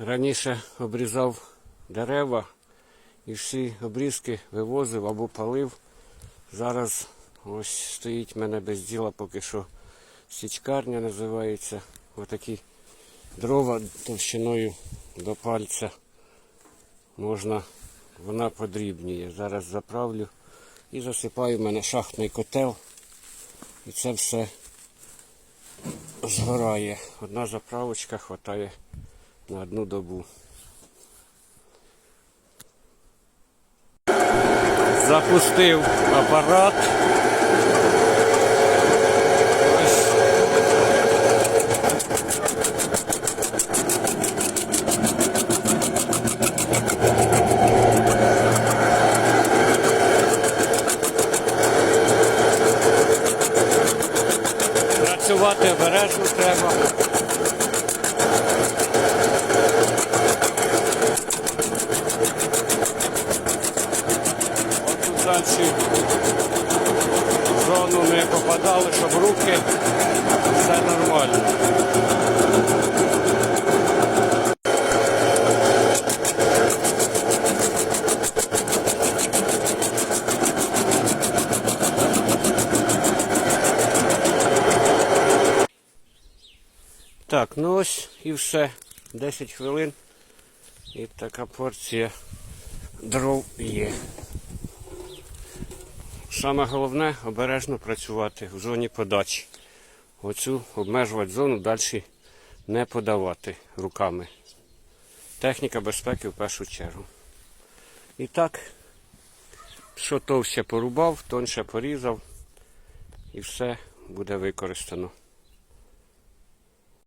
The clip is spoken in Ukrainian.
Раніше обрізав дерева і всі обрізки вивозив або палив. Зараз ось стоїть в мене без діла поки що січкарня називається. Отакі дрова товщиною до пальця. Можна, вона подрібніє. Зараз заправлю і засипаю в мене шахтний котел. І це все згорає. Одна заправочка хватає на одну добу. Запустив апарат. Працювати обережно треба. Тут в зону не попадали, щоб руки все нормально. Так, ну ось і все. 10 хвилин. І така порція дров є. Саме головне обережно працювати в зоні подачі. Оцю обмежувати зону далі не подавати руками. Техніка безпеки в першу чергу. І так, що товще порубав, тонше порізав і все буде використано.